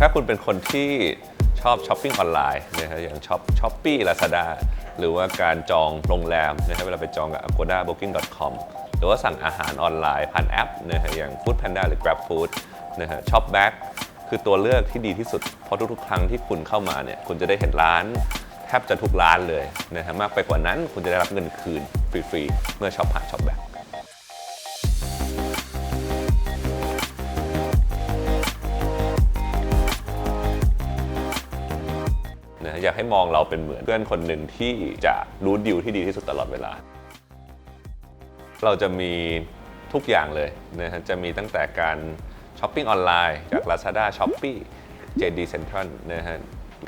ถ้าคุณเป็นคนที่ชอบช้อปปิ้งออนไลน์นะฮะอย่างช็อปช้อปปี้ลาซาด้าหรือว่าการจองโรงแรมนะฮะเวลาไปจองกับ agoda booking com หรือว่าสั่งอาหารออนไลน์ผ่านแอปนะฮะอย่าง Food Panda หรือ Grab Food นะฮะช็อปแบ็กคือตัวเลือกที่ดีที่สุด เพราะทุกๆ ครั้งที่คุณเข้ามาเนี่ยคุณจะได้เห็นร้านแทบจะทุกร้านเลยนะฮะมากไปกว่านั้นคุณจะได้รับเงินคืนฟรีๆ เมื่อช็อปผ่านช็อปแบ็ก อยากให้มองเราเป็นเหมือนเพื่อนคนหนึ่งที่จะรู้ดิวที่ดีที่สุดตลอดเวลา เราจะมีทุกอย่างเลยนะฮะจะมีตั้งแต่การช้อปปิ้งออนไลน์จาก Lazada, Shopee, JD Central นะฮะ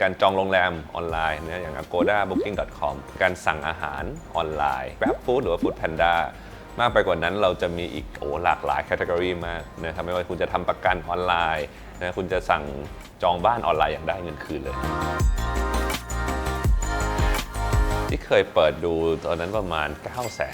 การจองโรงแรมออนไลน์นะอย่าง agoda booking com การสั่งอาหารออนไลน์ Grab Food หรือว่า Food Panda มากไปกว่านั้นเราจะมีอีกโอ้หลากหลายแคตตากรีมากนะครับไม่ว่าคุณจะทำประกันออนไลน์นะคุณจะสั่งจองบ้านออนไลน์อย่างได้เงินคืนเลย เคยเปิดดูตอนนั้นประมาณ9 0 0 0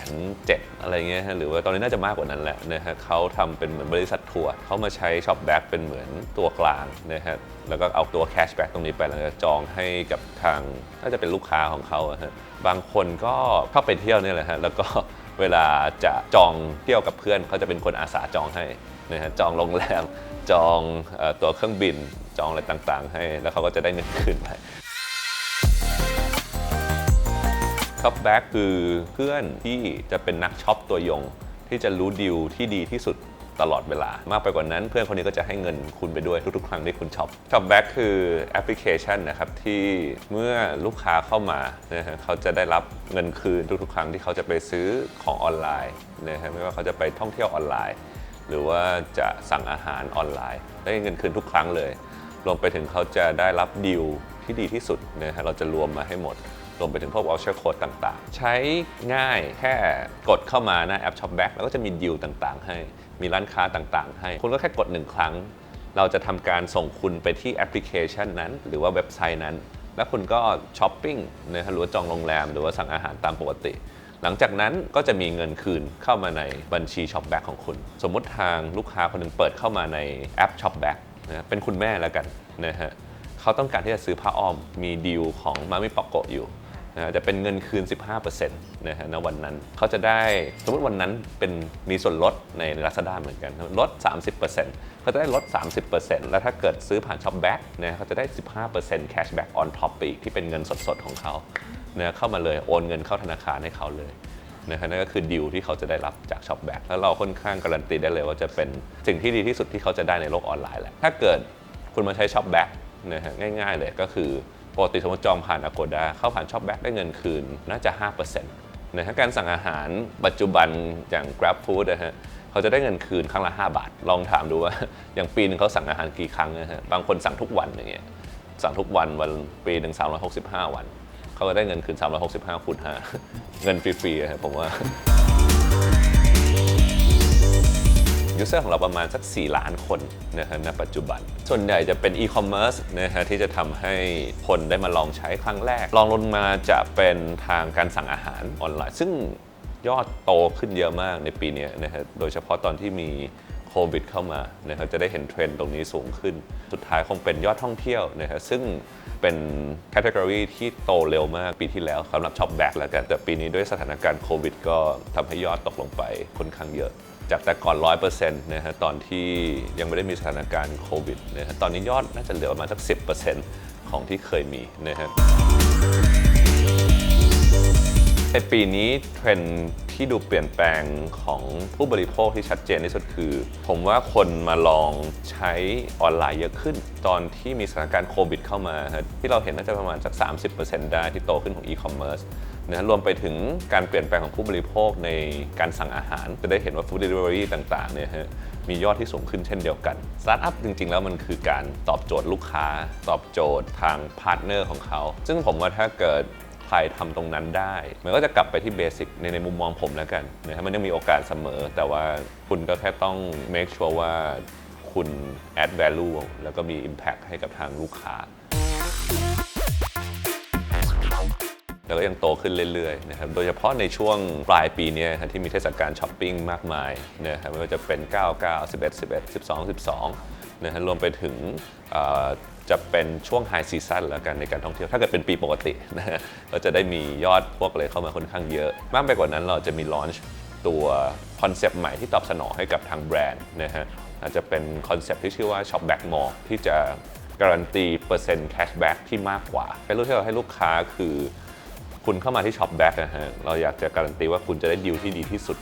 0อะไรเงี้ยฮะหรือว่าตอนนี้น่าจะมากกว่านั้นแหละนะฮะเขาทำเป็นเหมือนบริษัททัวร์เขามาใช้ช็อปแบ็กเป็นเหมือนตัวกลางนะฮะแล้วก็เอาตัวแคชแบ็กตรงนี้ไปแล้วก็จองให้กับทางน่าจะเป็นลูกค้าของเขาะฮะบางคนก็เข้าไปเที่ยวเนี่ยแหละฮะแล้วก็เวลาจะจองเที่ยวกับเพื่อนเขาจะเป็นคนอาสาจองให้นะฮะจองโรงแรมจองตัวเครื่องบินจองอะไรต่างๆ ให้ แล้วเขาก็จะได้เงินคืนไป ช็อปแบ็กคือเพื่อนที่จะเป็นนักช็อปตัวยง ที่จะรู้ดิวที่ดีที่สุดตลอดเวลามากไปกว่านั้น เพื่อนคนนี้ก็จะให้เงินคุณไปด้วยทุกๆ ครั้งที่คุณช็อปช็อปแบ็กคือแอปพลิเคชันนะครับที่เมื่อลูกค้าเข้ามานะฮะเขาจะได้รับเงินคืนทุกๆ ครั้งที่เขาจะไปซื้อของออนไลน์นะฮะไม่ว่าเขาจะไปท่องเที่ยวออนไลน์ หรือว่าจะสั่งอาหารออนไลน์ ได้เงินคืนทุกครั้งเลยรวมไปถึงเขาจะได้รับดีลที่ดีที่สุดนะฮะเราจะรวมมาให้หมด รวมไปถึงพวก voucher code ต่างๆ ใช้ง่ายแค่กดเข้ามาหน้าแอป Shopback แล้วก็จะมีดีลต่างๆ ให้ มีร้านค้าต่างๆ ให้ คุณก็แค่กดหนึ่งครั้ง เราจะทำการส่งคุณไปที่แอปพลิเคชันนั้น หรือว่าเว็บไซต์นั้น แล้วคุณก็ช้อปปิ้งนะฮะหรือว่าจองโรงแรม หรือว่าสั่งอาหารตามปกติหลังจากนั้นก็จะมีเงินคืนเข้ามาในบัญชี Shopback ของคุณ สมมติทางลูกค้าคนหนึงเปิดเข้ามาในแอป Shopback นะเป็นคุณแม่แล้วกันนะฮะเขาต้องการที่จะซื้อผ้าอ้อมมีดีลของมามิปอกโกะอยู่ นะจะเป็นเงินคืน 15%นะฮะณวันนั้นเขาจะได้สมมติวันนั้นเป็นมีส่วนลดใน Lazada เหมือนกัน ลด 30%เขาจะได้ลด 30%แล้วถ้าเกิดซื้อผ่าน Shopback นะเขาจะได้ 15% cashback on top ไปอีกที่เป็นเงินสดๆของเขานะเข้ามาเลยโอนเงินเข้าธนาคารให้เขาเลยนะครับนั่นก็คือดิวที่เขาจะได้รับจากช็อปแบ็กแล้วเราค่อนข้างการันตีได้เลยว่าจะเป็นสิ่งที่ดีที่สุดที่เขาจะได้ในโลกออนไลน์แหละถ้าเกิดคุณมาใช้ช็อปแบ็กนะฮะง่ายๆเลยก็คือ ปกติสมมติจองผ่าน Agoda เข้าผ่านช็อปแบ็กได้เงินคืนน่าจะ 5%นะฮะการสั่งอาหารปัจจุบันอย่าง Grab Food นะฮะเขาจะได้เงินคืนครั้งละ 5 บาท ลองถามดูว่า อย่างปีหนึงเขาสั่งอาหารกี่ครั้งนะฮะบางคนสั่งทุกวันอย่างเงี้ยสั่งทุกวันวันปีหนึ่ง365 วัน เขาก็ได้เงินคืน 365คูณ5เงินฟรีๆอะครับผมว่า ยูเซอร์ของเราประมาณสัก 4 ล้านคนนะฮะณปัจจุบัน ส่วนใหญ่จะเป็นอีคอมเมิร์ซนะฮะที่จะทำให้คนได้มาลองใช้ครั้งแรก ลองลงมาจะเป็นทางการสั่งอาหารออนไลน์ ซึ่งยอดโตขึ้นเยอะมากในปีนี้นะฮะโดยเฉพาะตอนที่มี ควิดเข้ามานะครับจะได้เห็นเทรนด์ตรงนี้สูงขึ้น สุดท้ายคงเป็นยอดท่องเที่ยวนะฮะซึ่งเป็นแคตตากรีที่โตเร็วมากปีที่แล้วสำหรับช็อปแบ็กแล้วกัน แต่ปีนี้ด้วยสถานการณ์โควิดก็ทำให้ยอดตกลงไปค่อนข้างเยอะ จากแต่ก่อน 100%นะฮะตอนที่ยังไม่ได้มีสถานการณ์โควิดนะฮะตอนนี้ยอดน่าจะเหลือประมาณสัก 10%ของที่เคยมีนะฮะในปีนี้เทรนด์ ที่ดูเปลี่ยนแปลงของผู้บริโภคที่ชัดเจนที่สุดคือ ผมว่าคนมาลองใช้ออนไลน์เยอะขึ้น ตอนที่มีสถานการณ์โควิดเข้ามาครับที่เราเห็นน่าจะประมาณสัก30%ได้ที่โตขึ้นของอีคอมเมิร์ซนะรวมไปถึงการเปลี่ยนแปลงของผู้บริโภคในการสั่งอาหาร จะได้เห็นว่าฟู้ดเดลิเวอรี่ต่างๆเนี่ยฮะมียอดที่สูงขึ้นเช่นเดียวกันสตาร์ทอัพจริง ๆ แล้วมันคือการตอบโจทย์ลูกค้า ตอบโจทย์ทางพาร์ทเนอร์ของเขา ซึ่งผมว่าถ้าเกิด ใครทำตรงนั้นได้ มันก็จะกลับไปที่เบสิกในในมุมมองผมแล้วกันนะครับมันยังมีโอกาสเสมอ แต่ว่าคุณก็แค่ต้อง make sure ว่าคุณ add value แล้วก็มี impact ให้กับทางลูกค้าแล้วก็ยังโตขึ้นเรื่อยๆนะครับ โดยเฉพาะในช่วงปลายปีนี้ครับที่มีเทศกาลช้อปปิ้งมากมายนะครับไม่ว่าจะเป็น 99 11 11 12 12นะฮะรวมไปถึง จะเป็นช่วงไฮซีซั o นแล้วกันในการท่องเที่ยว ถ้าเกิดเป็นปีปกตินะฮะก็จะได้มียอดพวกอะไรเข้ามาค่อนข้างเยอะ มากไปกว่านั้นเราจะมีลอนช์ตัวคอนเซปต์ใหม่ที่ตอบสนองให้กับทางแบรนด์นะฮะอาจจะเป็นคอนเซปต์ที่ชื่อว่า Shop Back More ที่จะการันตีเปอร์เซ็นต์แคชแบ็กที่มากกว่าเป็นรู้ที่เราให้ลูกค้าคือ คุณเข้ามาที่ช็อปแบ็กนะฮะเราอยากจะการันตีว่าคุณจะได้ดีลที่ดีที่สุด